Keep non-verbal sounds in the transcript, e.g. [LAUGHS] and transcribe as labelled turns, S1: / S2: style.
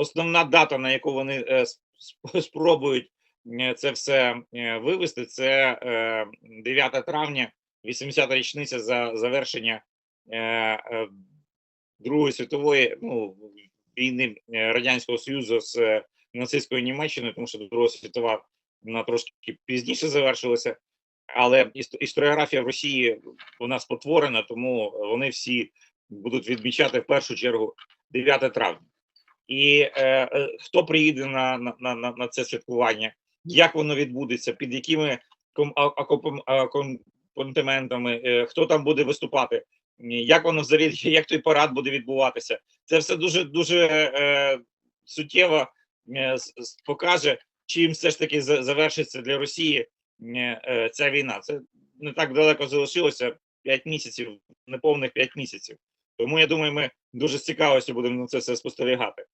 S1: основна дата, на яку вони е, спробують е, це все е, вивести, це е, 9 травня, 80-та річниця за завершення Другої світової ну, війни Радянського Союзу з нацистською Німеччиною, тому що Друга світова вона трошки пізніше завершилася. Але історіографія в Росії вона спотворена, тому вони всі будуть відмічати в першу чергу 9 травня. І е, е, хто приїде на, на, на, на- це святкування, як воно відбудеться, під якими ком, а, акопом- а, акомпанементами, е, хто там буде виступати, як воно взагалі, [LAUGHS] як той парад буде відбуватися. Це все дуже дуже е, суттєво е, покаже, чим все ж таки завершиться для Росії е, е, ця війна. Це не так далеко залишилося 5 місяців, неповних 5 місяців. Тому я думаю, ми дуже з цікавістю будемо на це все спостерігати.